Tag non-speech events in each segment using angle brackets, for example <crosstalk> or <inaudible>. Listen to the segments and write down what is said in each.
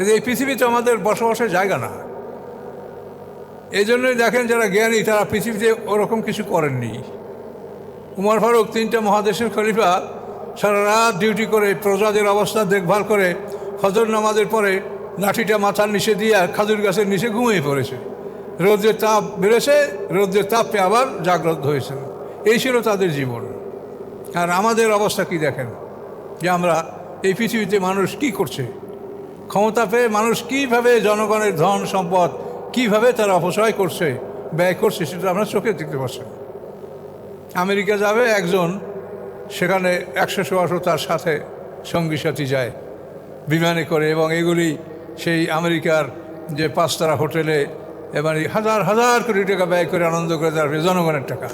কিন্তু এই পৃথিবীতে আমাদের বসবাসের জায়গা না। এই জন্যই দেখেন যারা জ্ঞানী, তারা পৃথিবীতে ওরকম কিছু করেননি। উমর ফারুক, তিনটা মহাদেশের খলিফা, সারা রাত ডিউটি করে প্রজাদের অবস্থা দেখভাল করে ফজর নামাজের পরে লাঠিটা মাথার নিচে দিয়ে আর খাজুর গাছের নিচে ঘুমিয়ে পড়েছে। রৌদ্রের তাপ বেড়েছে, রৌদ্রের তাপে আবার জাগ্রত হয়েছে এই ছিল তাদের জীবন। আর আমাদের অবস্থা কি দেখেন? যে আমরা এই পৃথিবীতে মানুষ কি করছে? ক্ষমতা পেয়ে মানুষ কীভাবে জনগণের ধন সম্পদ, কীভাবে তারা অপচয় করছে, ব্যয় করছে, সেটা আমরা চোখে দেখতে পাচ্ছেন আমেরিকা যাবে, একজন সেখানে একশো সোয়াশো তার সাথে সঙ্গী সাথী যায়, বিমানে করে, এবং এগুলি সেই আমেরিকার যে পাঁচতারা হোটেলে এবার হাজার হাজার কোটি টাকা ব্যয় করে আনন্দ করে তার জনগণের টাকা।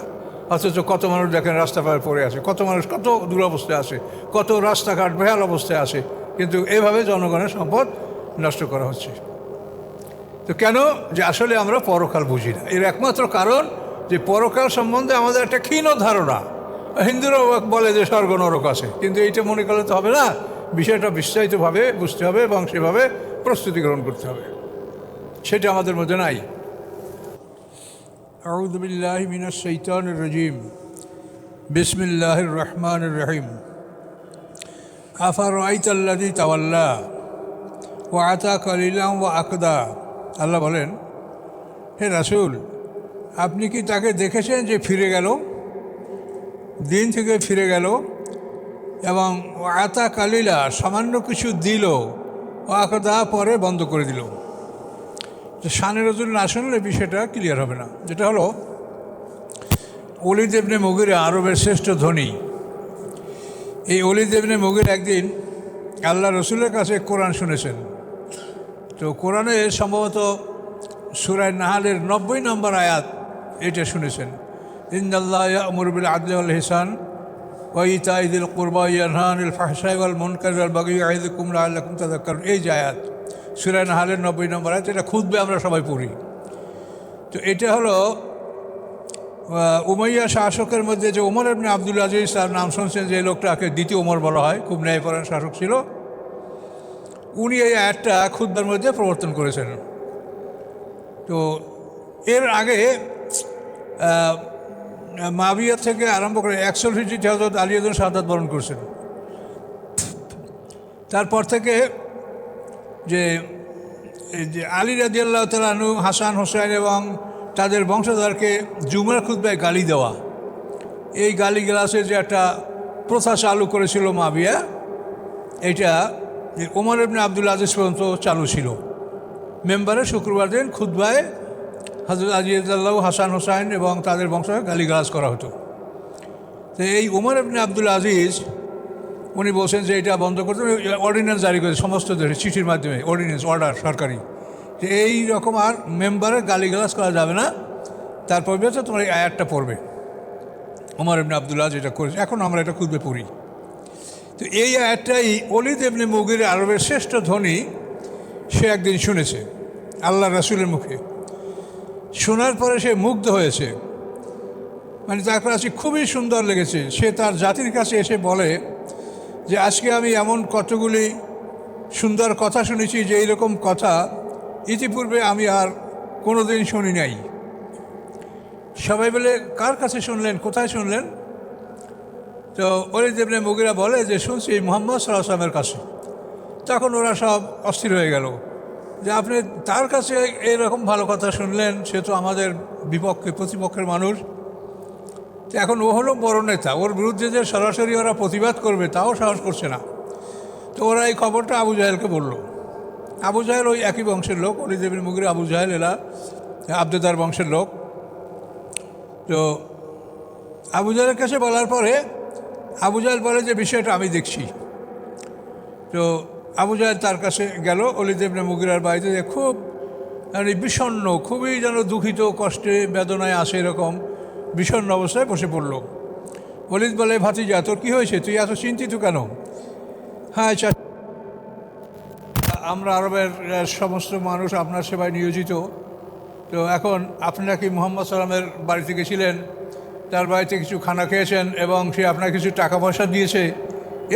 অথচ কত মানুষ দেখেন রাস্তা পার পড়ে আছে, কত মানুষ কত দুরবস্থায় আছে, কত রাস্তাঘাট বেহাল অবস্থায় আছে কিন্তু এভাবে জনগণের সম্পদ নষ্ট করা হচ্ছে। তো কেন? যে আসলে আমরা পরকাল বুঝি না। এর একমাত্র কারণ যে পরকাল সম্বন্ধে আমাদের একটা ক্ষীণ ধারণা। হিন্দুরাও বলে যে স্বর্গ নরক আছে। কিন্তু এইটা মনে করলে তো হবে না। বিষয়টা বিস্তারিতভাবে বুঝতে হবে এবং সেভাবে প্রস্তুতি গ্রহণ করতে হবে। সেটা আমাদের মধ্যে নাই। আউদুবিল্লাহ মিনাস সৈতান রজিম। বিসমিল্লাহ রহমান রহিম। আফার তাওয়াল্লা। ও আতা কালিলাম ও আকদা। আল্লাহ বলেন, হে রাসুল, আপনি কি তাকে দেখেছেন যে ফিরে গেল? দিন থেকে ফিরে গেল এবং আতা কালিলা সামান্য কিছু দিল ও আকদা পরে বন্ধ করে দিল। যে সানের রজুল না শুনলে বিষয়টা ক্লিয়ার হবে না। যেটা হলো অলিদেবনে মগিরা আরবের শ্রেষ্ঠ ধনী। এই অলি দেবনে মুগির একদিন আল্লাহ রসুলের কাছে কোরআন শুনেছেন। তো কোরআনে সম্ভবত সুরায় নাহালের নব্বই নম্বর আয়াত এটা শুনেছেন। ইন্দাল্লাহ আমরুবিল আদল হিসান ওয়াইতা ঈদুল কুরবা ইয়ানহান ইল ফাহসাইল মনকার বাগি আইদ কুমরা আল্লাহ তাদাক্কার এই যে আয়াত সুরায় নাহালের নব্বই নম্বর আয়াত, এটা খুদবে আমরা সবাই পড়ি। তো এটা হলো উমাইয়া শাসকের মধ্যে যে ওমর এমনি আবদুল আজিজ তার নাম শুনছেন, যে লোকটাকে দ্বিতীয় ওমর বলা হয়, খুব ন্যায়পরায়ণ শাসক ছিল, উনি এই অ্যাডটা খুদ্বার মধ্যে প্রবর্তন করেছেন। তো এর আগে মাবিয়া থেকে আরম্ভ করে একশো ফিফটি হজরত আলিয়াদুল সাদাত বরণ করছেন। তারপর থেকে যে আলী রাজিয়াল্লাহ তালু হাসান হোসেন এবং তাদের বংশধরকে জুমার খুদ্ায় গালি দেওয়া। এই গালি গ্লাসের যে একটা প্রথা চালু করেছিল মাবিয়া, এটা ওমর ইবনে আবদুল আজিজ পর্যন্ত চালু ছিল। মেম্বারে শুক্রবার দিন খুদ্বায় হজরত আজিজাল্লাহ হাসান হোসাইন এবং তাদের বংশকে গালিগালাজ করা হতো। তো এই উমর ইবনে আবদুল আজিজ, উনি বলছেন যে এটা বন্ধ করতে অর্ডিন্যান্স জারি করেছে, সমস্ত দেশে চিঠির মাধ্যমে, অর্ডিন্যান্স, অর্ডার সরকারি। যে এই রকম আর মেম্বারের গালিগালাজ করা যাবে না। তারপর বেছে তোমার এই আয়াতটা পড়বে। উমর ইবনে আবদুল আজ এটা করেছে। এখন আমরা এটা খুঁজবে পড়ি। তো এই আয়াতটাই অলিদ এমনি মুগির আরবের শ্রেষ্ঠ ধ্বনি, সে একদিন শুনেছে আল্লাহ রাসুলের মুখে। শোনার পরে সে মুগ্ধ হয়েছে। মানে তার কাছে খুবই সুন্দর লেগেছে। সে তার জাতির কাছে এসে বলে যে, আজকে আমি এমন কতগুলি সুন্দর কথা শুনেছি যে, এইরকম কথা ইতিপূর্বে আমি আর কোনো দিন শুনি নাই। সবাই বলে, কার কাছে শুনলেন? কোথায় শুনলেন? তো অলি দেবনে মুগিরা বলে যে, শুনছি মোহাম্মদ সাল্লামের কাছে। তখন ওরা সব অস্থির হয়ে গেল যে, আপনি তার কাছে এরকম ভালো কথা শুনলেন? সে তো আমাদের বিপক্ষে, প্রতিপক্ষের মানুষ। তো এখন ও হলো বড় নেতা। ওর বিরুদ্ধে যে সরাসরি ওরা প্রতিবাদ করবে, তাও সাহস করছে না। তো ওরা এই খবরটা আবু জাহেলকে বলল। আবু জাহেল ওই একই বংশের লোক অলি দেবীর মুগির আবু জাহেল এরা আবদেদার বংশের লোক। তো আবু জাহেলের কাছে বলার পরে আবু জাহেল বলে যে বিষয়টা আমি দেখছি। তো আবু জাহেদ তার কাছে গেল অলিদেবনে মুগিরার বাড়িতে যে খুব মানে বিষণ্ন খুবই যেন দুঃখিত, কষ্টে, বেদনায় আসে এরকম বিষণ্ন অবস্থায় বসে পড়ল। অলিদ বলে, ভাতিজা, তোর কী হয়েছে? তুই এত চিন্তিত কেন? হ্যাঁ চা আমরা আরবের সমস্ত মানুষ আপনার সেবায় নিয়োজিত। তো এখন আপনি কি মোহাম্মদ সালামের বাড়িতে গেছিলেন, তার বাড়িতে কিছু খানা খেয়েছেন এবং সে আপনার কিছু টাকা পয়সা দিয়েছে,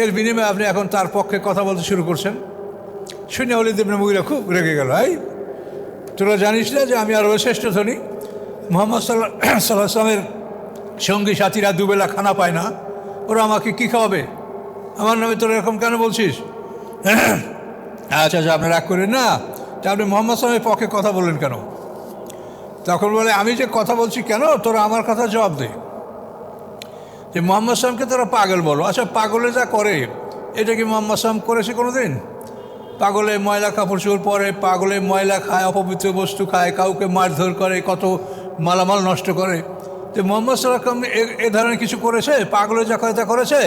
এর বিনিময়ে আপনি এখন তার পক্ষে কথা বলতে শুরু করছেন। শুনে অলিদ ইবনে মুগিরা খুব রেগে গেল এই তোরা জানিস না যে আমি আরও শ্রেষ্ঠ ধনী? মোহাম্মদ সাল্লাহ <clears throat> সাল্লাহ আসলামের সঙ্গী সাথীরা দুবেলা খানা পায় না, ওরা আমাকে কি খাওয়াবে? আমার নামে তোরা এরকম কেন বলছিস? <clears throat> আচ্ছা আচ্ছা আপনি রাগ করেন না। তা আপনি মোহাম্মদ সালামের পক্ষে কথা বললেন কেন? তখন বলে, আমি যে কথা বলছি কেন? তোরা আমার কথা জবাব দে। যে মোহাম্মদ সালামকে তোরা পাগল বলো। আচ্ছা পাগলে যা করে, এটা কি মোহাম্মদ সালাম করেছে কোনো দিন পাগলে ময়লা কাপড় চোপড় পরে, পাগলে ময়লা খায়, অপবিত্র বস্তু খায়, কাউকে মারধর করে, কত মালামাল নষ্ট করে। তো মোহাম্মদ সাল্লাম এ ধরনের কিছু করেছে? পাগলে যা করে তা করেছে?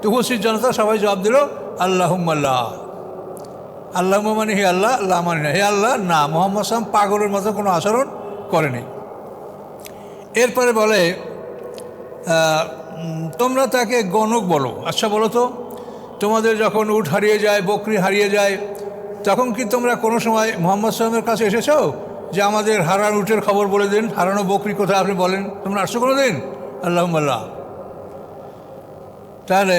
তো উপস্থিত জনতা সবাই জবাব দিল আল্লাহ আল্লাহ আল্লাহ মানে হে আল্লাহ আল্লাহ মানে না। হে আল্লাহ, না, মোহাম্মদ সালাম পাগলের মতো কোনো আচরণ করেনি। এরপরে বলে তোমরা তাকে গণক বলো। আচ্ছা বলো তো, তোমাদের যখন উঠ হারিয়ে যায়, বকরি হারিয়ে যায়, তখন কি তোমরা কোনো সময় মোহাম্মদ সালামের কাছে এসেছ? যে আমাদের হারানো উটের খবর বলে দিন, হারানো বকরি কোথায় আপনি বলেন? তোমরা আসছো কোনো দিন আল্লাহ। তাহলে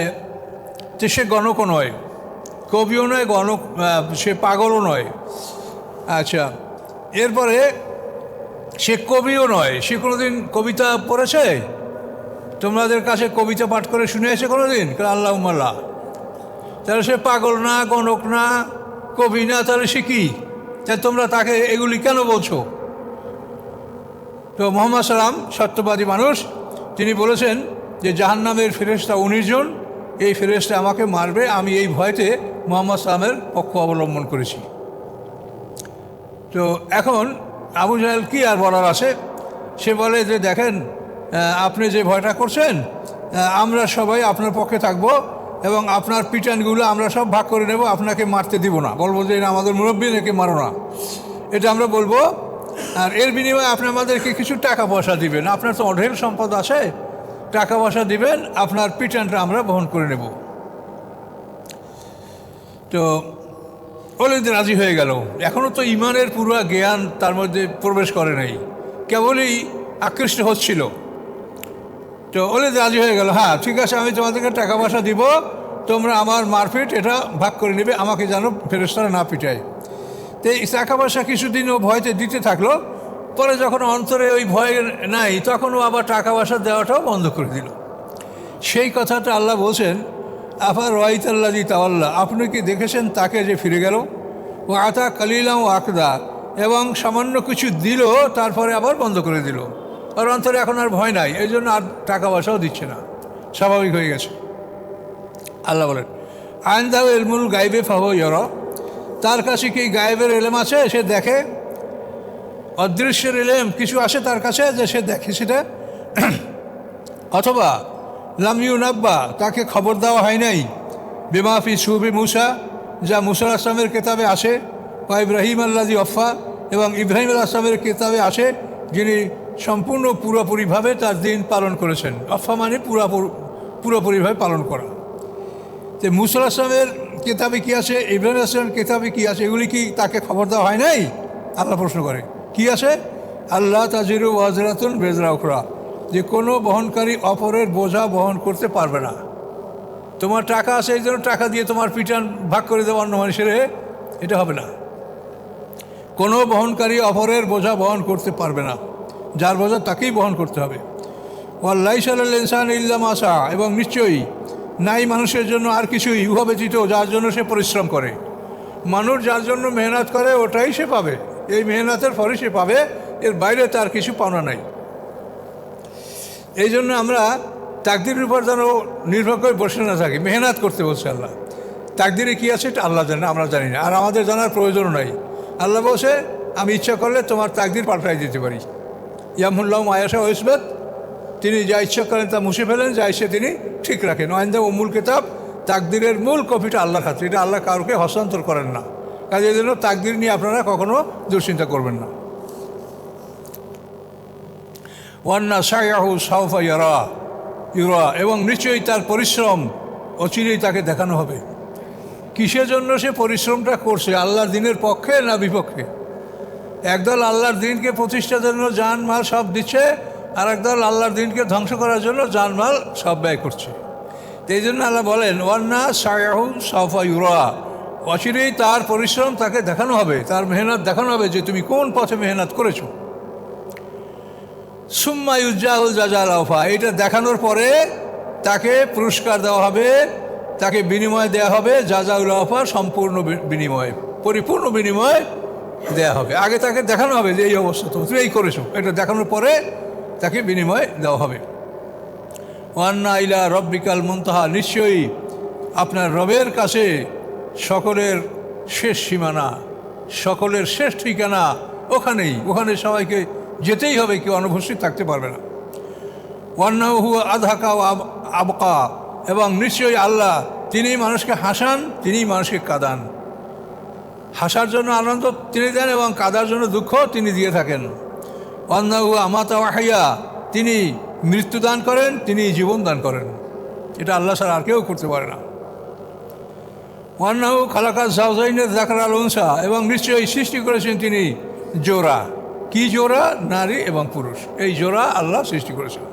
সে গণকও নয় কবিও নয় আহ, সে পাগলও নয়। আচ্ছা এরপরে সে কবিও নয়। সে কোনোদিন কবিতা পড়েছে? তোমাদের কাছে কবিতা পাঠ করে শুনে শুনেছে কোনো দিন আল্লাহ আল্লাহ তাহলে সে পাগল না গণক না কবি না তাহলে সে কি? তা তোমরা তাকে এগুলি কেন বলছো? তো মোহাম্মদ সালাম সত্যবাদী মানুষ। তিনি বলেছেন যে জাহান্নামের ফেরেস্তা উনিশ জন এই ফেরেস্তা আমাকে মারবে, আমি এই ভয়তে মোহাম্মদ সালামের পক্ষ অবলম্বন করেছি। তো এখন আবু জাহেল কি আর বলার আছে? সে বলে যে, দেখেন আপনি যে ভয়টা করছেন আমরা সবাই আপনার পক্ষে থাকব এবং আপনার পিটানগুলো আমরা সব ভাগ করে নেব, আপনাকে মারতে দিব না। বলব যে আমাদের মুরব্বী নাকি মারো না। এটা আমরা বলব, আর এর বিনিময়ে আপনি আমাদেরকে কিছু টাকা পয়সা দিবেন। আপনার তো অঢেল সম্পদ আছে টাকা পয়সা দিবেন, আপনার পিটানটা আমরা বহন করে নেব। তো অলিদ রাজি হয়ে গেল। এখনও তো ইমানের পুরো জ্ঞান তার মধ্যে প্রবেশ করে নাই। কেবলই আকৃষ্ট হচ্ছিল। তো অলিদ রাজি হয়ে গেল হ্যাঁ ঠিক আছে, আমি তোমাদেরকে টাকা পয়সা দিব, তোমরা আমার মারপিট এটা ভাগ করে নেবে, আমাকে যেন ফেরস্তারা না পিটায়। তো, এই টাকা পয়সা কিছুদিন ও ভয়তে দিতে থাকল। পরে যখন অন্তরে ওই ভয় নাই তখন ও আবার টাকা পয়সা দেওয়াটাও বন্ধ করে দিল। সেই কথাটা আল্লাহ বলছেন, আফা রয়তাল্লাদি তাওয়াল্লাহ আপনি কি দেখেছেন তাকে যে ফিরে গেল? ও আতা কালিলাম ও আকদা এবং সামান্য কিছু দিল, তারপরে আবার বন্ধ করে দিল। আর অন্তরে এখন আর ভয় নাই, এই জন্য আর টাকা পয়সাও দিচ্ছে না। স্বাভাবিক হয়ে গেছে। আল্লাহ বলেন আইন্দাও এলমুল গাইবে ফাহ ইয়র তার কাছে কি গায়েবের এলেম আছে? সে দেখে। অদৃশ্যের এলেম কিছু আসে তার কাছে যে সে দেখে সেটা? অথবা লামিউ নাব্বা তাকে খবর দেওয়া হয় নাই। বেমাফি সুবি মুসা, যা মুসা আসলামের কেতাবে আসে। বা ইব্রাহিম আল্লাদি অফা এবং ইব্রাহিম আসলামের কেতাবে আসে, যিনি সম্পূর্ণ পুরোপুরিভাবে তার দিন পালন করেছেন। অফা মানে পুরাপুর পুরোপুরিভাবে পালন করা। তো মুসা আসলামের কেতাবে কী আছে ইব্রাহিম আসলামের কেতাবে কী আছে এগুলি কি তাকে খবর দেওয়া হয় নাই? আল্লাহ প্রশ্ন করে। কি আছে? আল্লাহ তাজিরু ওয়াজরাতুন বেজরা উখরা। যে কোনো বহনকারী অপরের বোঝা বহন করতে পারবে না। তোমার টাকা আছে, এই জন্য টাকা দিয়ে তোমার পিটান ভাগ করে দেওয়া অন্য মানুষের এটা হবে না। কোনো বহনকারী অপরের বোঝা বহন করতে পারবে না। যার বোঝা তাকেই বহন করতে হবে। ওয়াল্লাই সাল্লাহ ইনসান ইল্লাম আসা এবং নিশ্চয়ই নাই মানুষের জন্য আর কিছুই উহা ব্যতীত, যার জন্য সে পরিশ্রম করে। মানুষ যার জন্য মেহনত করে, ওটাই সে পাবে। এই মেহনতের ফলে সে পাবে, এর বাইরে তার কিছু পাওনা নাই। এই জন্য আমরা তাকদিরের উপর যেন নির্ভর করে বসে না থাকি, মেহনত করতে বলছে আল্লাহ। তাকদিরে কী আছে এটা আল্লাহ জানে, আমরা জানি না। আর আমাদের জানার প্রয়োজনও নাই। আল্লাহ বসে আমি ইচ্ছা করলে তোমার তাকদির পাল্টাই দিতে পারি। ইয়ামুল্লাহ আয়াসা ওসবেদ তিনি যা ইচ্ছা করেন তা মুছে ফেলেন, যা ইচ্ছে তিনি ঠিক রাখেন। ওয়াইন্দা ও মূল কেতাব, তাকদিরের মূল কপিটা আল্লাহর হাতে। এটা আল্লাহ কাউকে হস্তান্তর করেন না। কাজে জন্য তাকদির নিয়ে আপনারা কখনো দুশ্চিন্তা করবেন না। ওয়ান্না সায়াহু সাউফা ইয়ারা, ইউরা, এবং নিশ্চয়ই তার পরিশ্রম অচিরেই তাকে দেখানো হবে। কিসের জন্য সে পরিশ্রমটা করছে? আল্লাহর দিনের পক্ষে না বিপক্ষে? একদল আল্লাহর দিনকে প্রতিষ্ঠার জন্য জানমাল সব দিচ্ছে আর একদল আল্লাহর দিনকে ধ্বংস করার জন্য জানমাল সব ব্যয় করছে। এই জন্য আল্লাহ বলেন, ওয়ান্না সায়াহু সাউফা ইউরা অচিরেই তার পরিশ্রম তাকে দেখানো হবে, তার মেহনত দেখানো হবে যে তুমি কোন পথে মেহনত করেছ। সুম্মা ইউজ্জাহুল জাজাল আফা এটা দেখানোর পরে তাকে পুরস্কার দেওয়া হবে, তাকে বিনিময় দেওয়া হবে জাজাউল আফা সম্পূর্ণ বিনিময়, পরিপূর্ণ বিনিময় দেওয়া হবে। আগে তাকে দেখানো হবে যে এই অবস্থা, তো তুমি এই করেছ, এটা দেখানোর পরে তাকে বিনিময় দেওয়া হবে। ওয়ান্না ইলা রব্বিকাল মুনতাহা, নিশ্চয়ই আপনার রবের কাছে সকলের শেষ সীমানা, সকলের শেষ ঠিকানা ওখানেই। ওখানে সবাইকে যেতেই হবে, কেউ অনুপস্থিত থাকতে পারবে না। ওয়ান্নাহু আধাকা আবকা। এবং নিশ্চয়ই আল্লাহ তিনি মানুষকে হাসান তিনি মানুষকে কাঁদান। হাসার জন্য আনন্দ তিনি দেন এবং কাদার জন্য দুঃখ তিনি দিয়ে থাকেন। অন্নাহু আমাতা তিনি মৃত্যু দান করেন, তিনি জীবন দান করেন। এটা আল্লাহ ছাড়া আর কেউ করতে পারে না। ওয়ান্নাহু খালাকা জাউজাইনের আল উনসা এবং নিশ্চয়ই সৃষ্টি করেছেন তিনি জোড়া। কি জোড়া? নারী এবং পুরুষ। এই জোড়া আল্লাহ সৃষ্টি করেছেন।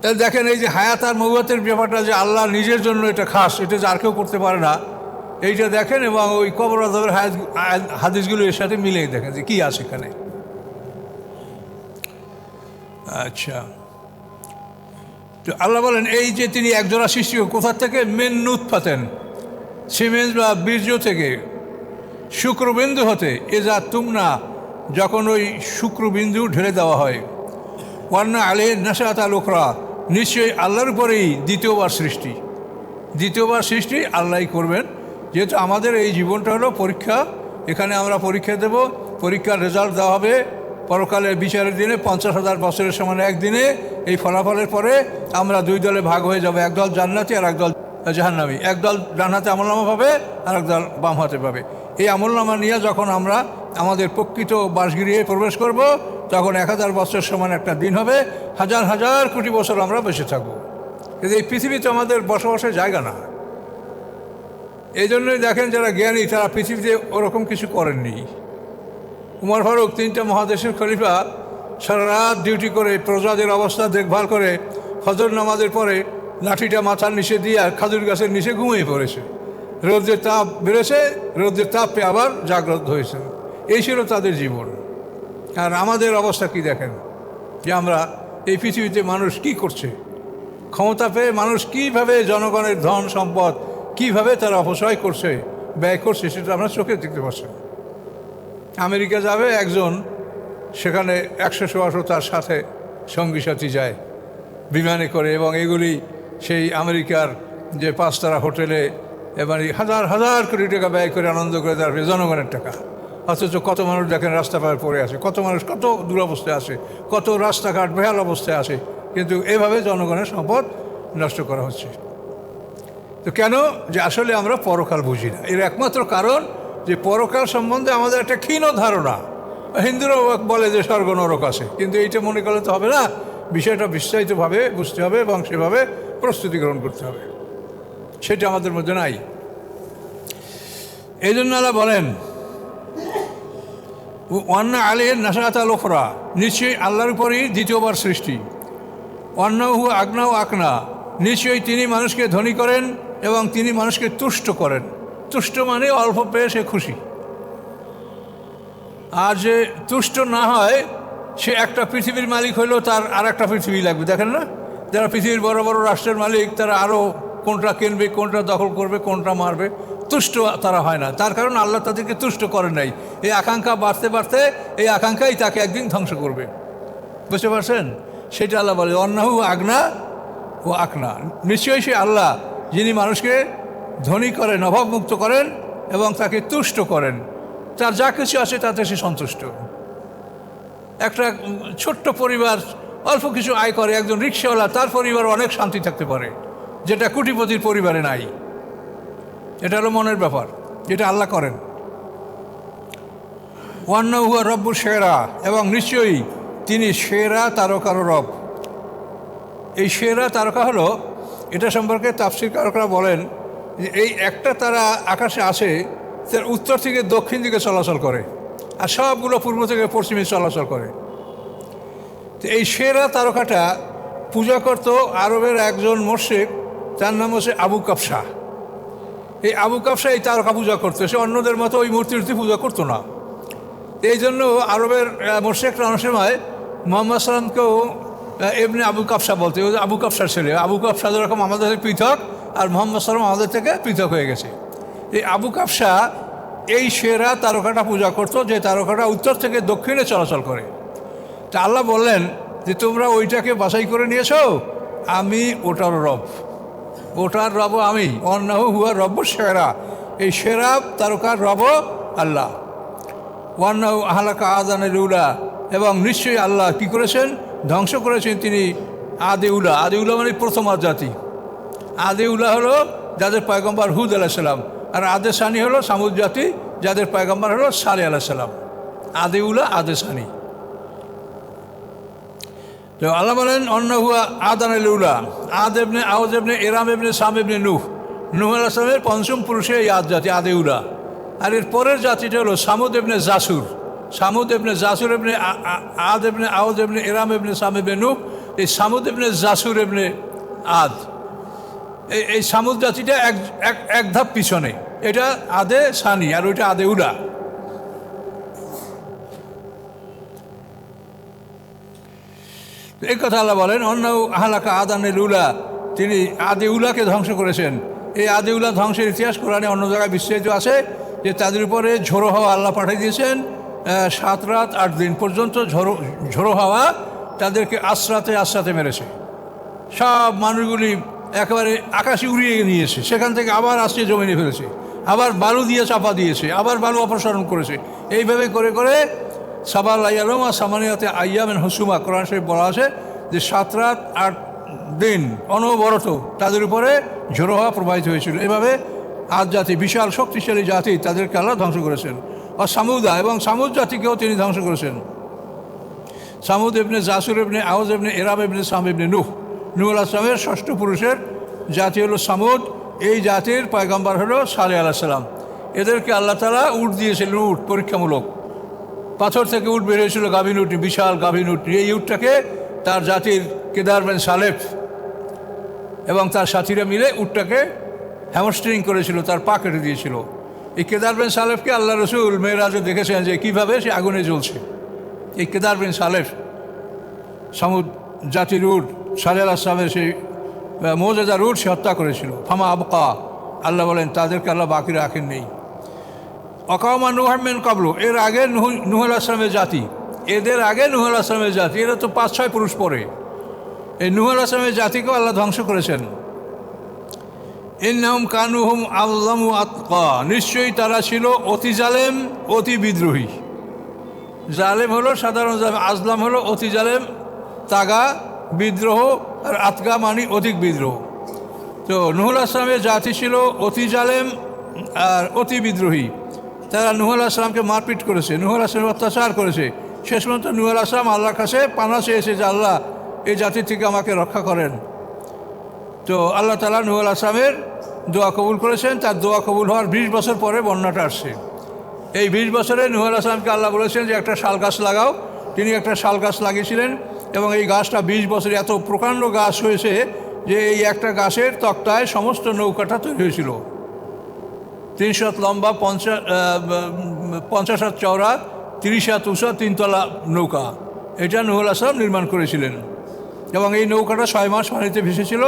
তাহলে দেখেন এই যে হায়াত আর মৌয়াতের ব্যাপারটা যে আল্লাহ নিজের জন্য এটা খাস, এটা যে আর কেউ করতে পারে না, এইটা দেখেন এবং ওই কবর হায়াত হাদিসগুলো এর সাথে মিলিয়ে দেখেন যে কী আছে এখানে। আচ্ছা। তো আল্লাহ বলেন, এই যে তিনি একজোড়া সৃষ্টি কোথা থেকে? মেন নুত পাতেন সিমেন্স বা বীর্য থেকে, শুক্রবিন্দু হতে এ যা তুমনা, যখন ওই শুক্রবিন্দু ঢেলে দেওয়া হয়। ওয়ান্না আলে নাসাতা লোকরা, নিশ্চয়ই আল্লাহর উপরেই দ্বিতীয়বার সৃষ্টি। দ্বিতীয়বার সৃষ্টি আল্লাহই করবেন। যেহেতু আমাদের এই জীবনটা হলো পরীক্ষা, এখানে আমরা পরীক্ষা দেব, পরীক্ষার রেজাল্ট দেওয়া হবে। পরকালে বিচারের দিনে পঞ্চাশ হাজার বছরের সমান একদিনে এই ফলাফলের পরে আমরা দুই দলে ভাগ হয়ে যাব একদল জান্নাতি আর একদল জাহান্নামি। একদল ডান হাতে আমলনামা পাবে, আর একদল বাম হাতে পাবে। এই আমলনামা নিয়ে যখন আমরা আমাদের প্রকৃত বাসগৃহে প্রবেশ করব, তখন এক হাজার বছর সমান একটা দিন হবে, হাজার হাজার কোটি বছর আমরা বেঁচে থাকব। কিন্তু এই পৃথিবীতে আমাদের বসবাসের জায়গা না। এই জন্যই দেখেন যারা জ্ঞানী, তারা পৃথিবীতে ওরকম কিছু করেননি। উমর ফারুক তিনটা মহাদেশের খলিফা, সারা রাত ডিউটি করে প্রজাদের অবস্থা দেখভাল করে ফজর নামাজের পরে লাঠিটা মাথার নিচে দিয়ে আর খাজুর গাছের নিচে ঘুমিয়ে পড়েছে। রৌদ্রের তাপ বেড়েছে রৌদ্রের তাপ আবার জাগ্রত হয়েছে। এই ছিল তাদের জীবন। আর আমাদের অবস্থা কি দেখেন? যে আমরা এই পৃথিবীতে মানুষ কি করছে? ক্ষমতা পেয়ে মানুষ কীভাবে জনগণের ধন সম্পদ, কীভাবে তারা অপচয় করছে, ব্যয় করছে, সেটা আমরা চোখে দেখতে পাচ্ছি আমেরিকা যাবে, একজন সেখানে একশো সোয়াশো তার সাথে সঙ্গী সাথী যায়, বিমানে করে এবং এগুলি সেই আমেরিকার যে পাঁচতারা হোটেলে এবারে হাজার হাজার কোটি টাকা ব্যয় করে আনন্দ করে তার জনগণের টাকা। অথচ কত মানুষ দেখেন রাস্তা পার পড়ে আছে, কত মানুষ কত দুরবস্থায় আছে, কত রাস্তাঘাট বেহাল অবস্থায় আছে, কিন্তু এভাবে জনগণের সম্পদ নষ্ট করা হচ্ছে। তো কেন? যে আসলে আমরা পরকাল বুঝি না। এর একমাত্র কারণ যে পরকাল সম্বন্ধে আমাদের একটা ক্ষীণ ধারণা। হিন্দুরাও বলে যে স্বর্গ নরক আছে, কিন্তু এইটা মনে করলে তো হবে না। বিষয়টা বিস্তারিতভাবে বুঝতে হবে এবং সেভাবে প্রস্তুতি গ্রহণ করতে হবে। সেটা আমাদের মধ্যে নাই। এই জন্য বলেন, ওয়ান্না আলের নাসাতা লোকরা নিশ্চয়ই আল্লাহর উপরই দ্বিতীয়বার সৃষ্টি। অন্নহু ও আকনা নিশ্চয়ই তিনি মানুষকে ধনী করেন এবং তিনি মানুষকে তুষ্ট করেন। তুষ্ট মানে অল্প পেয়ে সে খুশি। আর যে তুষ্ট না হয়, সে একটা পৃথিবীর মালিক হলেও তার আর একটা পৃথিবী লাগবে। দেখেন না? যারা পৃথিবীর বড় বড় রাষ্ট্রের মালিক, তারা আরও কোনটা কিনবে, কোনটা দখল করবে, কোনটা মারবে, তুষ্ট তারা হয় না। তার কারণ আল্লাহ তাদেরকে তুষ্ট করে নাই। এই আকাঙ্ক্ষা বাড়তে বাড়তে এই আকাঙ্ক্ষাই তাকে একদিন ধ্বংস করবে। বুঝতে পারছেন? সেটা আল্লাহ বলে, অন্নাহু আগনা ও আকনা। নিশ্চয়ই সে আল্লাহ, যিনি মানুষকে ধনী করেন, অভাবমুক্ত করেন এবং তাকে তুষ্ট করেন। তার যা কিছু আছে তাতে সে সন্তুষ্ট। একটা ছোট্ট পরিবার অল্প কিছু আয় করে, একজন রিক্সাওয়ালা, তার পরিবার অনেক শান্তি থাকতে পারে, যেটা কুটিপতির পরিবারে নাই। এটা হলো মনের ব্যাপার, যেটা আল্লাহ করেন। ওয়ান্ন হুয়া রব্বু সেরা, এবং নিশ্চয়ই তিনি সেরা তারকার রব। এই সেরা তারকা হলো, এটা সম্পর্কে তাফসির কারকরা বলেন যে এই একটা তারা আকাশে আসে, তার উত্তর থেকে দক্ষিণ দিকে চলাচল করে আর সবগুলো পূর্ব থেকে পশ্চিমে চলাচল করে। তো এই সেরা তারকাটা পূজা করত আরবের একজন মোর্শেক তার নাম হচ্ছে আবু কাপসা এই আবু কাফসা এই তারকা পূজা করতো, সে অন্যদের মতো ওই মূর্তি মূর্তি পূজা করতো না। এই জন্য আরবের মোর্শেকরা অনেক সময় মোহাম্মদ সালামকেও এমনি আবু কাফসা বলতে আবু কাফসার ছেলে, আবু কাফসা যেরকম আমাদের পৃথক আর মোহাম্মদ সালাম আমাদের থেকে পৃথক হয়ে গেছে। এই আবু কাফসা এই সেরা তারকাটা পূজা করতো, যে তারকাটা উত্তর থেকে দক্ষিণে চলাচল করে। তা আল্লাহ বললেন যে, তোমরা ওইটাকে বাছাই করে নিয়েছো? আমি ওটার রব। ওটার রব আমি। অন্য হুয়া রব সেরা। এই সেরা তারকার রব আল্লাহ। ওয়ান্না আহলাকা আদানের উলা এবং নিশ্চয়ই আল্লাহ কি করেছেন? ধ্বংস করেছেন তিনি আদেউলা আদেউলা মানে প্রথম আদ আদেউলা হলো যাদের পয়গম্বর হুদ আলাহিসাল্লাম আর আদে সানি হলো সামুদ জাতি যাদের পয়গম্বর হলো সালে আলাহিসাল্লাম আদে সানি তো আল্লাহ বলেন, অন্য হুয়া আদান উলা আদ এবনে আউজ এবনে এরাম এবনে সাম এবনে নুহ। নুহ আলাহামের পঞ্চম পুরুষে এই আদ জাতি আদেউলা আর এর পরের জাতিটা হলো সামুদ এবনে জাসুর। সামুদ এবনে জাসুর এবনে আদ এবনে আউজ এবনে এরাম এবনে সাম এবনে নুহ। এই সামুদ এবনে জাসুর এবনে আদ। এই এই সামুদ জাতিটা এক এক ধাপ পিছনে। এটা আদে সানি আর ওইটা আদে উলা এই কথা আল্লাহ বলেন অন্য আহলাকা আদানের উলা তিনি আদে উলাকে ধ্বংস করেছেন। এই আদে উলা ধ্বংসের ইতিহাস কোরআনে অন্য জায়গায় বিস্তারিত আছে যে তাদের উপরে ঝোড়ো হাওয়া আল্লাহ পাঠিয়ে দিয়েছেন। সাত রাত আট দিন পর্যন্ত ঝোড়ো ঝোড়ো হাওয়া তাদেরকে আশ্রাতে আশ্রাতে মেরেছে। সব মানুষগুলি একেবারে আকাশে উড়িয়ে নিয়েছে। সেখান থেকে আবার আসছে জমিনে ফেলেছে। আবার বালু দিয়ে চাপা দিয়েছে। আবার বালু অপসারণ করেছে। এইভাবে করে করে সাবাল আয়ালম আর সামানিয়াতে আয়ামেন হুসুমা, কোরআন শরীফ বলা আছে যে সাত রাত আট দিন অনবরত তাদের উপরে ঝোড়ো হওয়া প্রবাহিত হয়েছিল। এভাবে আজ জাতি, বিশাল শক্তিশালী জাতি তাদেরকে আল্লাহ ধ্বংস করেছেন। আর সামুদা এবং সামুদ জাতিকেও তিনি ধ্বংস করেছেন। সামুদ ইবনে জাসুর ইবনে আউজ ইবনে এরাম ইবনে সাম ইবনে নুহ। নুহ আল আসলামের ষষ্ঠ পুরুষের জাতি হলো সামুদ। এই জাতির পয়গম্বর হলো সালে আলাহ সাল্লাম এদেরকে আল্লাহ তালা উট দিয়েছিলেন উট, পরীক্ষামূলক। পাথর থেকে উট বেরিয়েছিল গাভিন উট বিশাল গাভিন উট এই উটটাকে তার জাতির কেদার বেন সালেফ এবং তার সাথীরা মিলে উটটাকে হ্যামস্ট্রিং করেছিল, তার পা কেটে দিয়েছিল। এই কেদার বেন সালেফকে আল্লাহ রসুল মেয়েরাজে দেখেছেন যে কীভাবে সে আগুনে জ্বলছে। এই কেদার বিন সালেফ সামুদ জাতির উট সালেল আসলামের সেই মৌজাদার উট সে হত্যা করেছিল। ফামা আবকা, আল্লাহ বলেন, তাদেরকে আল্লাহ বাকি রাখেন নেই। অকামা নুহামেন কাবলু, এর আগে নুহুল আসলামের জাতি, এদের আগে নুহুল আসলামের জাতি, এরা তো পাঁচ, ছয় পুরুষ পরে এই নুহুল আসলামের জাতিকেও আল্লাহ ধ্বংস করেছেন। ইন্নাহুম কানুহুম আল্লামু আতকা, নিশ্চয়ই তারা ছিল অতি জালেম, অতি বিদ্রোহী। জালেম হলো সাধারণ জালেম, আজলাম হলো অতি জালেম, তাগা বিদ্রোহ আর আতগা মানি অধিক বিদ্রোহ। তো নুহুল আসলামের জাতি ছিল অতি জালেম আর অতি বিদ্রোহী। তারা নুহুল আসলামকে মারপিট করেছে, নুহুল আসলাম অত্যাচার করেছে। শেষ পর্যন্ত নুহুল আসলাম আল্লাহর কাছে পানা চেয়েছে যে, আল্লাহ, এই জাতি থেকে আমাকে রক্ষা করেন। তো আল্লাহ তালা নুহুল আসলামের দোয়া কবুল করেছেন। তার দোয়া কবুল হওয়ার বিশ বছর পরে বন্যাটা আসছে। এই বিশ বছরে নুহুল আসলামকে আল্লাহ বলেছেন যে, একটা শাল গাছ লাগাও। তিনি একটা শাল গাছ লাগিয়েছিলেন। এবং এই গাছটা বিশ বছরে এত প্রকাণ্ড গাছ হয়েছে যে এই একটা গাছের তক্তায় সমস্ত নৌকাটা তৈরি হয়েছিল। তিনশো হাত লম্বা পঞ্চাশ পঞ্চাশ হাত চওড়া, তিরিশ হাত উষা তিনতলা নৌকা। এটা নুহুল আসলাম নির্মাণ করেছিলেন। এবং এই নৌকাটা ছয় মাস পানিতে ভেসেছিল।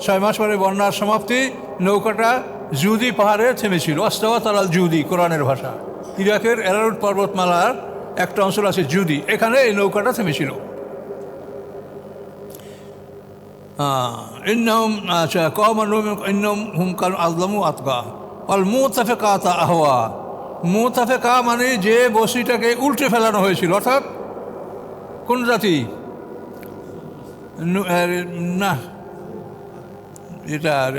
ছয় মাস পরে বন্যার সমাপ্তি, নৌকাটা জুদি পাহাড়ে থেমেছিল। অস্তাওয়া তালাল জুদি, কোরআনের ভাষা। ইরাকের এরারুট পর্বতমালার একটা অঞ্চল আছে জুদি। এখানে এই নৌকাটা থেমেছিল। ইন্নম আচ্ছা কম ইন্নম হুম কাল আজলামু আতকা অল মুতাফেকাতা আহওয়া মুতাফেকা মানে যে বসিটাকে উল্টে ফেলানো হয়েছিল অর্থাৎ কোন জাতি নু- এটা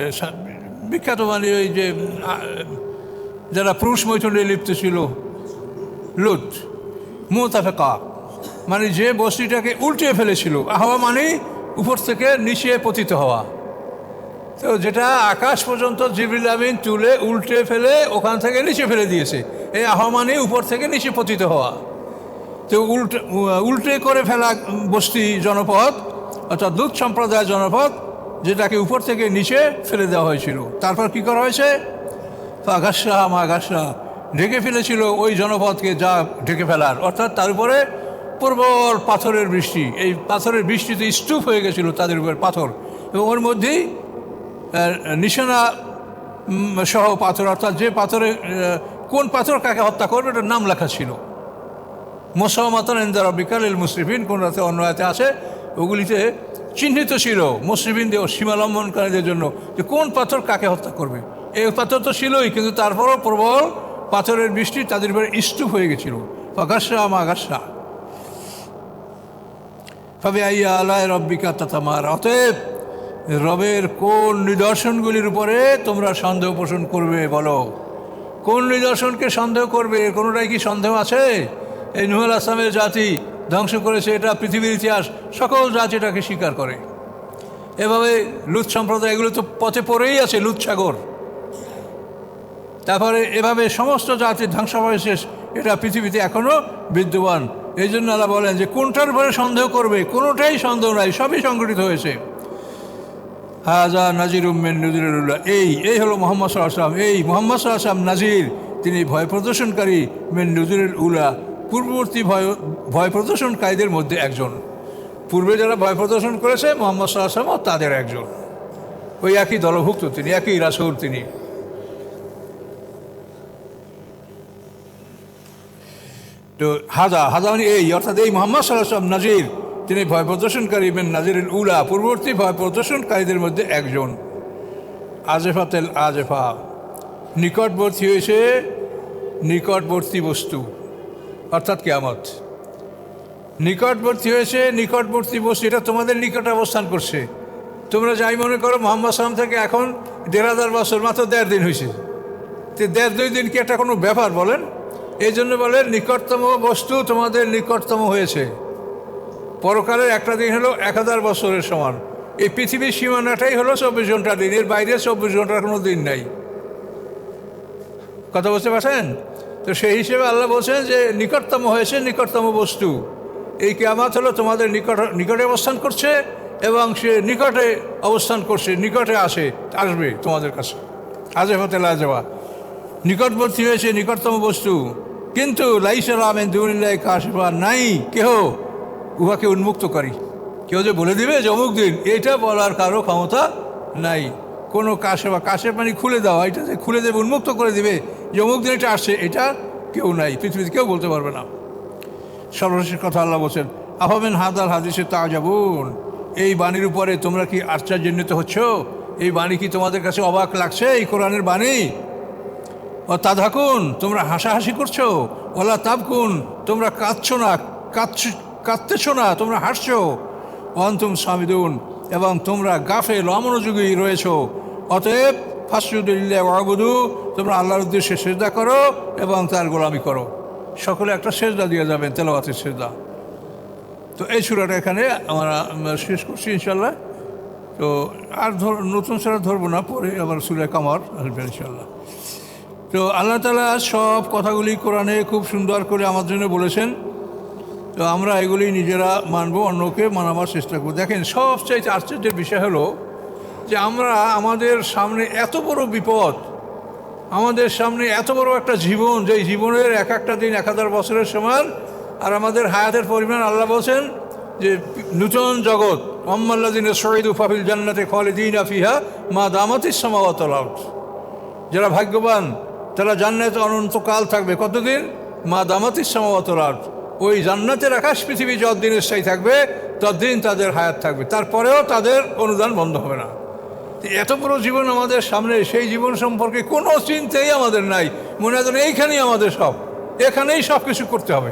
বিখ্যাত মানে ওই যে যারা পুরুষ মৈথুনে লিপ্ত ছিল লুট মুতাফেকা মানে যে বস্তিটাকে উল্টে ফেলেছিল আহওয়া মানে উপর থেকে নিচে পতিত হওয়া। তো যেটা আকাশ পর্যন্ত জিবরিল আমিন তুলে উল্টে ফেলে ওখান থেকে নিচে ফেলে দিয়েছে। এই আহওয়া মানে উপর থেকে নিচে পতিত হওয়া। তো উল্টে উল্টে করে ফেলা বস্তি জনপদ, অর্থাৎ দুধ সম্প্রদায়ের জনপদ, যেটাকে উপর থেকে নিচে ফেলে দেওয়া হয়েছিল। তারপর কি করা হয়েছে? আগাসা মা আগাসা ঢেকে ফেলেছিল ওই জনপদকে যা ঢেকে ফেলার। অর্থাৎ তার উপরে প্রবল পাথরের বৃষ্টি। এই পাথরের বৃষ্টিতে স্তূপ হয়ে গেছিল তাদের উপর পাথর। এবং ওর মধ্যেই নিশানা সহ পাথর, অর্থাৎ যে পাথরে কোন পাথর কাকে হত্যা করবে, ওটার নাম লেখা ছিল। মোসামাতন এন্দার বিকাল মুসরিফিন কোন রাতে অন্য রাতে আছে ওগুলিতে চিহ্নিত ছিল মুসরিফিনদের ও সীমালম্বনকারীদের জন্য যে কোন পাথর কাকে হত্যা করবে। এই পাথর তো ছিলই, কিন্তু তারপরও প্রবল পাথরের বৃষ্টি তাদের উপরে স্তূপ হয়ে গেছিল। ফাগাসা মাগাসা তবে আইয়া আলায় রব্বিকা তাতামার অতএব রবের কোন নিদর্শনগুলির উপরে তোমরা সন্দেহ পোষণ করবে বলো। কোন নিদর্শনকে সন্দেহ করবে? কোনোটাই কি সন্দেহ আছে? এই নুহুল আসলামের জাতি ধ্বংস করেছে, এটা পৃথিবীর ইতিহাস, সকল জাতি এটাকে স্বীকার করে। এভাবে লুৎ সম্প্রদায়, এগুলো তো পথে পড়েই আছে, লুৎ সাগর। তারপরে এভাবে সমস্ত জাতির ধ্বংসাবশেষ, এটা পৃথিবীতে এখনও বিদ্যমান। এই জন্য আল্লাহ বলেন যে কোনটার উপরে সন্দেহ করবে? কোনোটাই সন্দেহ নাই, সবই সংগঠিত হয়েছে। হাজা নাজির উম্মেন নজিরুল্লাহ এই এই হলো মোহাম্মদ সাল্লাম এই মোহাম্মদ সাল্লাম নাজির, তিনি ভয় প্রদর্শনকারী মেন নজিরুল উলা পূর্ববর্তী ভয় ভয় প্রদর্শনকারীদের মধ্যে একজন। পূর্বে যারা ভয় প্রদর্শন করেছে, মোহাম্মদ সাল্লাম তাদের একজন। ওই একই দলভুক্ত তিনি, একই রাসৌর তিনি। তো হাজা হাজা মানে এই, অর্থাৎ এই মোহাম্মদ সাল্লাম নাজির। তিনি ভয় প্রদর্শনকারী ইবেন নাজিরুল উলা, পূর্ববর্তী ভয় প্রদর্শনকারীদের মধ্যে একজন। আজেফাতেল আজেফা। নিকটবর্তী হয়েছে নিকটবর্তী বস্তু, অর্থাৎ কেয়ামত। নিকটবর্তী হয়েছে নিকটবর্তী বস্তু, এটা তোমাদের নিকট অবস্থান করছে। তোমরা যাই মনে করো, মোহাম্মদ সালাম থেকে এখন দেড় হাজার বছর, মাত্র দেড় দিন হয়েছে। তো দেড় দুই দিন কি একটা কোনো ব্যাপার বলেন? এই জন্য বলে, নিকটতম বস্তু তোমাদের নিকটতম হয়েছে। পরকালের একটা দিন হলো এক হাজার বছরের সমান। এই পৃথিবীর সীমানাটাই হলো চব্বিশ ঘণ্টা দিন। এর বাইরে চব্বিশ ঘণ্টার কোনো দিন নাই। কথা বুঝতে পারছেন? তো সেই হিসেবে আল্লাহ বলছেন যে, নিকটতম হয়েছে নিকটতম বস্তু। এই কেয়ামাত হলো তোমাদের নিকট, নিকটে অবস্থান করছে এবং সে নিকটে অবস্থান করছে, নিকটে আসে, আসবে তোমাদের কাছে। আজে হতে লাজবা নিকটবর্তী হয়েছে নিকটতম বস্তু। কিন্তু লাইসাল আমেন দুনিল্লাহ কাশবা নাই। কেহ উহাকে উন্মুক্ত করি। কেউ যে বলে দিবে যে অমুক দিন এটা বলার কারও ক্ষমতা নাই। কোনো কাশে বা কাশের পানি খুলে দেওয়া। এটা যে খুলে দেবে, উন্মুক্ত করে দিবে যে অমুক দিন এটা আসছে, এটা কেউ নাই। পৃথিবীতে কেউ বলতে পারবে না। সর্বশেষ কথা আল্লাহ বলছেন আহমেন হাদাল হাদিসে তা যাবুন এই বাণীর উপরে তোমরা কি আশ্চর্যান্বিত হচ্ছ? এই বাণী কি তোমাদের কাছে অবাক লাগছে? এই কোরআনের বাণী? ও তা থাকুন তোমরা হাসাহাসি করছ। ওলা তাবকুন, তোমরা কাঁদছো না, কাঁদছ, কাঁদতেছো না, তোমরা হাসছো। অন্তুম সামিদুন, এবং তোমরা গাফে অমনোযোগী রয়েছো। অতএব ফাসুদুল্লাহ আবুদু, তোমরা আল্লাহর উদ্দেশ্যে সেজদা করো এবং তার গোলামি করো। সকলে একটা সেজদা দিয়ে যাবেন, তেলাওয়াতের সেজদা। তো এই সুরাটা এখানে আমরা আমরা শেষ করছি ইনশাল্লাহ তো আর ধর, নতুন সুরা ধরবো না, পরে আবার সুরে কামার আসবে ইনশাল্লাহ তো আল্লাহ তালা সব কথাগুলি কোরআনে খুব সুন্দর করে আমার জন্য বলেছেন। তো আমরা এগুলি নিজেরা মানবো, অন্যকে মানাবার চেষ্টা করব। দেখেন, সবচাইতে আশ্চর্যের বিষয় হলো যে আমরা আমাদের সামনে এত বড় বিপদ, আমাদের সামনে এত বড় একটা জীবন, যে জীবনের এক একটা দিন, এক হাজার বছরের সমান, আর আমাদের হায়াতের পরিমাণ আল্লাহ বলছেন যে নূতন জগৎ মোহাম্মদিন শহীদ উফাফিল জান্নাতে খালিদিন আফিহা মা দামাতিস আউট যারা ভাগ্যবান তারা জান্নাতে অনন্তকাল থাকবে। কতদিন? মা দামাতিস সমাবত আউট ওই জান্নাতের আকাশ, পৃথিবী যতদিন স্থায়ী থাকবে, ততদিন তাদের হায়াত থাকবে। তারপরেও তাদের অনুদান বন্ধ হবে না। এত বড় জীবন আমাদের সামনে, সেই জীবন সম্পর্কে কোনো চিন্তাই আমাদের নাই। মনে হয় এইখানেই আমাদের সব। এখানেই সব কিছু করতে হবে।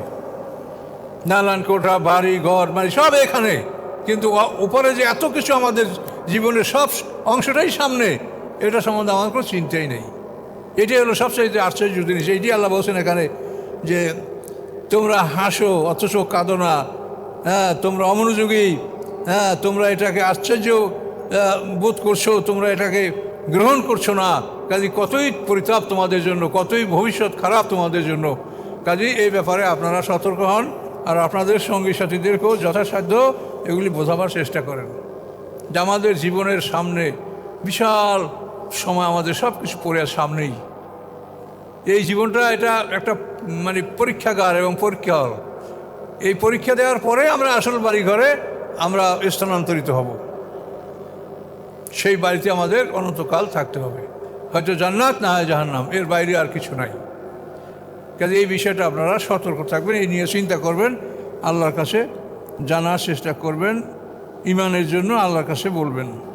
নালান কোঠা, বাড়ি, ঘর বাড়ি সব এখানে। কিন্তু উপরে যে এত কিছু আমাদের জীবনের সব অংশটাই সামনে, এটা সম্বন্ধে আমার কোনো চিন্তাই নেই। এটাই হলো সবচেয়ে আশ্চর্য জিনিস। এইটি আল্লাহ বলছেন এখানে যে, তোমরা হাসো, অথচ কাঁদো না। হ্যাঁ তোমরা অমনোযোগী। হ্যাঁ তোমরা এটাকে আশ্চর্য বোধ করছ। তোমরা এটাকে গ্রহণ করছ না। কাজে কতই পরিতাপ তোমাদের জন্য, কতই ভবিষ্যৎ খারাপ তোমাদের জন্য। কাজেই এই ব্যাপারে আপনারা সতর্ক হন আর আপনাদের সঙ্গী সাথীদেরকেও যথাসাধ্য এগুলি বোঝাবার চেষ্টা করেন। যে আমাদের জীবনের সামনে বিশাল সময় আমাদের সব কিছু পড়ে সামনেই। এই জীবনটা এটা একটা মানে পরীক্ষাগার এবং পরীক্ষা হল। এই পরীক্ষা দেওয়ার পরে আমরা আসল বাড়ি ঘরে আমরা স্থানান্তরিত হব। সেই বাড়িতে আমাদের অনন্তকাল থাকতে হবে। হয়তো জান্নাত, না হয় জাহান্নাম, এর বাইরে আর কিছু নাই। কাজে এই বিষয়টা আপনারা সতর্ক থাকবেন, এই নিয়ে চিন্তা করবেন, আল্লাহর কাছে জানার চেষ্টা করবেন ইমানের জন্য আল্লাহর কাছে বলবেন।